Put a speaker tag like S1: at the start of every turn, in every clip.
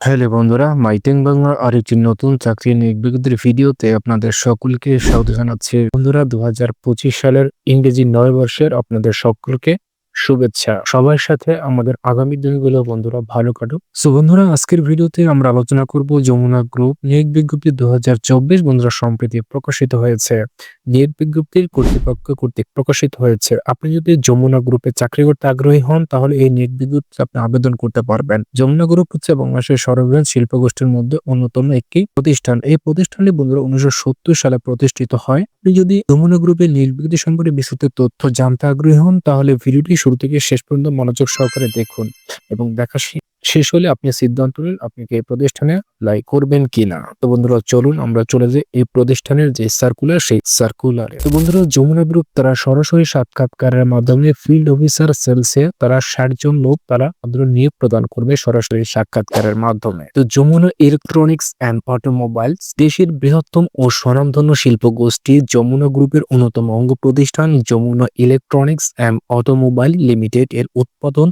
S1: Hello বন্ধুরা মাইতেং বাংলার আরেকটি নতুন চাকরি নিয়োগ বিজ্ঞপ্তির ভিডিওতে আপনাদের সকলকে স্বাগত জানাচ্ছি। বন্ধুরা দু হাজার পঁচিশ সালের ইংরেজি নয় বর্ষের আপনাদের সকলকে শুভেচ্ছা। সবার সাথে আমাদের আগামী দিনগুলো বন্ধুরা ভালো কাটুক। সো বন্ধুরা, আজকের ভিডিওতে আমরা আলোচনা করব যমুনা গ্রুপ নিয়োগ বিজ্ঞপ্তি দু হাজার চব্বিশ বন্ধুরা সম্প্রতি প্রকাশিত হয়েছে। নিয়োগ বিজ্ঞপ্তির কর্তৃপক্ষ কর্তৃক প্রকাশিত হয়েছে। আপনি যদি যমুনা গ্রুপে চাকরি করতে আগ্রহী হন, তাহলে এই নিয়োগ বিজ্ঞপ্তি আপনি আবেদন করতে পারবেন। যমুনা গ্রুপ হচ্ছে বাংলাদেশের সর্ববৃহৎ শিল্প গোষ্ঠীর মধ্যে অন্যতম একটি প্রতিষ্ঠান। এই প্রতিষ্ঠানটি বন্ধুরা উনিশশো সত্তর সালে প্রতিষ্ঠিত হয়। আপনি যদি যমুনা গ্রুপের নিয়োগ বিজ্ঞপ্তি সম্পর্কে বিস্তৃত তথ্য জানতে আগ্রহী হন, তাহলে ভিডিওটি শুরু থেকে শেষ পর্যন্ত মনোযোগ সহকারে দেখুন এবং দেখা শেষ হলে আপনি সিদ্ধান্ত নিন আপনি কি এই প্রতিষ্ঠানে লাই করবেন কিনা। তো বন্ধুরা, চলুন আমরা চলে যাই এই প্রতিষ্ঠানের যে সার্কুলার সেই সার্কুলারে তো বন্ধুরা, যমুনা গ্রুপ তারা সরাসরি সাক্ষাৎকারের মাধ্যমে ফিল্ড অফিসার সেলসে তারা ষাট জন লোক তারা নিয়োগ প্রদান করবে সরাসরি সাক্ষাৎকারের মাধ্যমে। তো যমুনা ইলেকট্রনিক্স অ্যান্ড অটোমোবাইলস দেশের বৃহত্তম ও স্বনামধন্য শিল্প গোষ্ঠী যমুনা গ্রুপের অন্যতম অঙ্গ প্রতিষ্ঠান Jamuna electronics and automobile limited এর উৎপাদন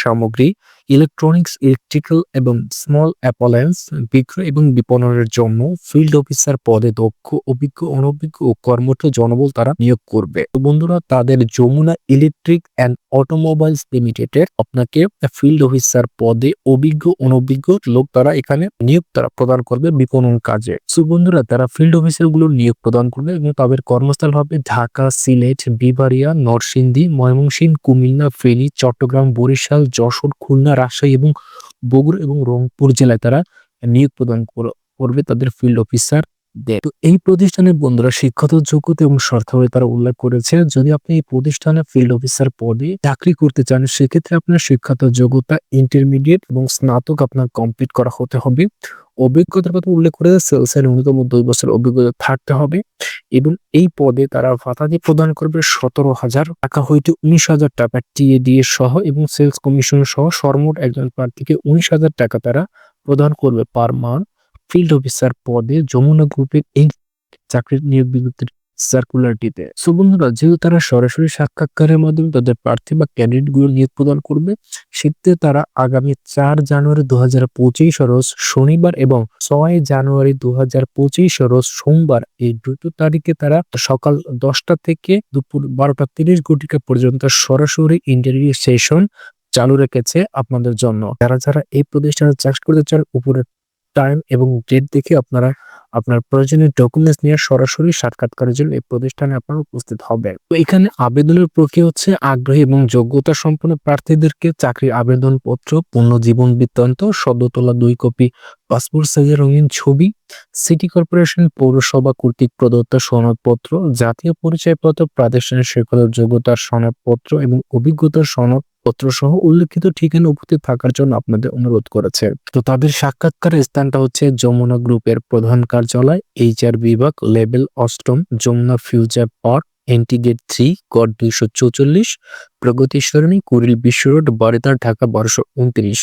S1: সামগ্রী ইলেকট্রনিক্স, ইলেকট্রিক্যাল এবং স্মল অ্যাপলায়েন্স বিক্রয় এবং বিপণনের জন্য ফিল্ড অফিসার পদে দক্ষ, অভিজ্ঞ, অনভিজ্ঞ ও কর্মঠ জনবল তারা নিয়োগ করবে। তো বন্ধুরা, তাদের যমুনা ইলেকট্রিক অ্যান্ড অটোমোবাইলস লিমিটেডের আপনাকে ফিল্ড অফিসার পদে অভিজ্ঞ, অনভিজ্ঞ লোক তারা এখানে নিয়োগ তারা প্রদান করবে বিপণন কাজে। সো বন্ধুরা, তারা ফিল্ড অফিসারগুলো নিয়োগ প্রদান করবে এবং তাদের কর্মস্থল হবে ঢাকা, সিলেট বিবারিয়া নরসিংদী, ময়মনসিংহ, কুমিল্লা, ফেনী, চট্টগ্রাম, বরিশাল, যশোর, খুলনা রাজশাহী এবং বগুড়া এবং রংপুর জেলায় তারা নিয়োগ প্রদান কর- করবে তাদের ফিল্ড অফিসার দেয় তো এই প্রতিষ্ঠানের বন্ধুরা শিক্ষাগত যোগ্যতা এবং শর্তাবলী তারা উল্লেখ করেছে, যদি আপনি এই প্রতিষ্ঠানে ফিল্ড অফিসার পদে চাকরি করতে চান, সেক্ষেত্রে আপনার শিক্ষাগত যোগ্যতা ইন্টারমিডিয়েট এবং স্নাতক আপনার কমপ্লিট করা হতে হবে। অভিজ্ঞতার কথা উল্লেখ করে সেলসের ন্যূনতম দুই বছর অভিজ্ঞতা থাকতে হবে এবং এই পদে তারা ভাতাদি প্রদান করবে সতেরো হাজার টাকা, হইতে উনিশ হাজার টাকা টিএডিএ সহ এবং সেলস কমিশন সহ সর্বমোট একজন প্রার্থীকে উনিশ হাজার টাকা তারা প্রদান করবে পার মান্থ ফিল্ড অফিসার পদে যমুনা গ্রুপের এই চাকরির নিয়োগ বিজ্ঞপ্তির সার্কুলারটিতে সো বন্ধুরা, যেহেতু তারা সরাসরি সাক্ষাৎকারের মাধ্যমে তাদের প্রার্থী বা ক্যান্ডিডেটগুলো নিয়োগ প্রদান করবে, সেক্ষেত্রে তারা আগামী চার জানুয়ারি দু হাজার পঁচিশ রোজ শনিবার এবং ছয় জানুয়ারি দু হাজার পঁচিশ রোজ সোমবার এই দুটো তারিখে তারা সকাল দশটা থেকে দুপুর বারোটা তিরিশ ঘটিকা পর্যন্ত সরাসরি ইন্টারভিউ সেশন চালু রেখেছে আপনাদের জন্য। যারা যারা এই প্রতিষ্ঠানে চাকরি করতে চান উপরে টাইম এবং ডেট দেখে আপনারা আপনার প্রয়োজনীয় ডকুমেন্টস নিয়ে সরাসরি সাক্ষাৎকারের জন্য এই প্রতিষ্ঠানে আপনার উপস্থিত হবেন। তো এখানে আবেদনের প্রক্রিয়া হচ্ছে আগ্রহী এবং যোগ্যতা সম্পন্ন প্রার্থীদেরকে চাকরির আবেদন পত্র পূর্ণ জীবন বৃত্তান্ত সদ্য তোলা দুই কপি, পাসপোর্ট সাইজের রঙিন ছবি, সিটি কর্পোরেশন পৌরসভা কর্তৃক প্রদত্ত সনদপত্র, জাতীয় পরিচয়পত্র, প্রাদেশিক শিক্ষাগত যোগ্যতার সনদপত্র এবং অভিজ্ঞতার সনদ পত্র সহ উল্লেখিত ঠিকানা উপস্থিত থাকার জন্য আপনাদের অনুরোধ করেছে। তো তাদের সাক্ষাৎকারের স্থানটা হচ্ছে যমুনা গ্রুপের প্রধান কার্যালয়, এইচআর বিভাগ, লেভেল অষ্টম, যমুনা ফিউচার পার্ক এন্টিগেট থ্রি কড দুইশো চৌচল্লিশ, প্রগতি সরণি, কুড়িল বিশ্ব রোড বারিদার ঢাকা বারোশো উনত্রিশ।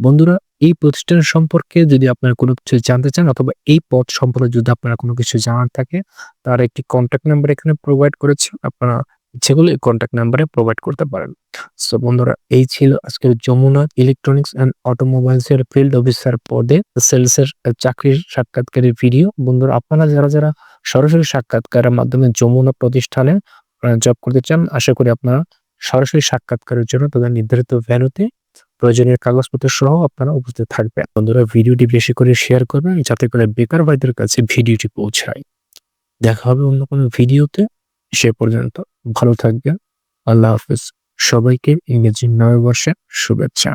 S1: বন্ধুরা, এই প্রতিষ্ঠান সম্পর্কে যদি আপনারা কোনো কিছু জানতে চান অথবা এই পদ সম্পর্কে যদি আপনারা কোনো কিছু জানার থাকে, তার একটি কন্ট্যাক্ট নাম্বার এখানে প্রোভাইড করেছে। আপনারা ইচ্ছে করলে এই কন্ট্যাক্ট নাম্বারে প্রোভাইড করতে পারেন। সো বন্ধুরা, এই ছিল আজকের যমুনা ইলেকট্রনিক্স অ্যান্ড অটোমোবাইলস এর ফিল্ড অফিসার পদে সেলস এর চাকরির সাক্ষাৎকারের ভিডিও বন্ধুরা, আপনারা যারা যারা সরাসরি সাক্ষাৎকারের মাধ্যমে যমুনা প্রতিষ্ঠানে জব করতে চান, আশা করি আপনারা সরাসরি সাক্ষাৎকারের জন্য তাদের নির্ধারিত ভ্যানুতে প্রয়োজনীয় কাগজপত্র সহ আপনারা উপস্থিত থাকবেন। বন্ধুরা ভিডিওটি বেশি করে শেয়ার করবেন, যাতে করে বেকার ভাইদের কাছে ভিডিওটি পৌঁছায়। দেখা হবে অন্য কোনো ভিডিওতে সে পর্যন্ত। ভালো থাকবেন। আল্লাহ হাফিজ। সবাইকে ইংরেজি নয় নববর্ষের শুভেচ্ছা।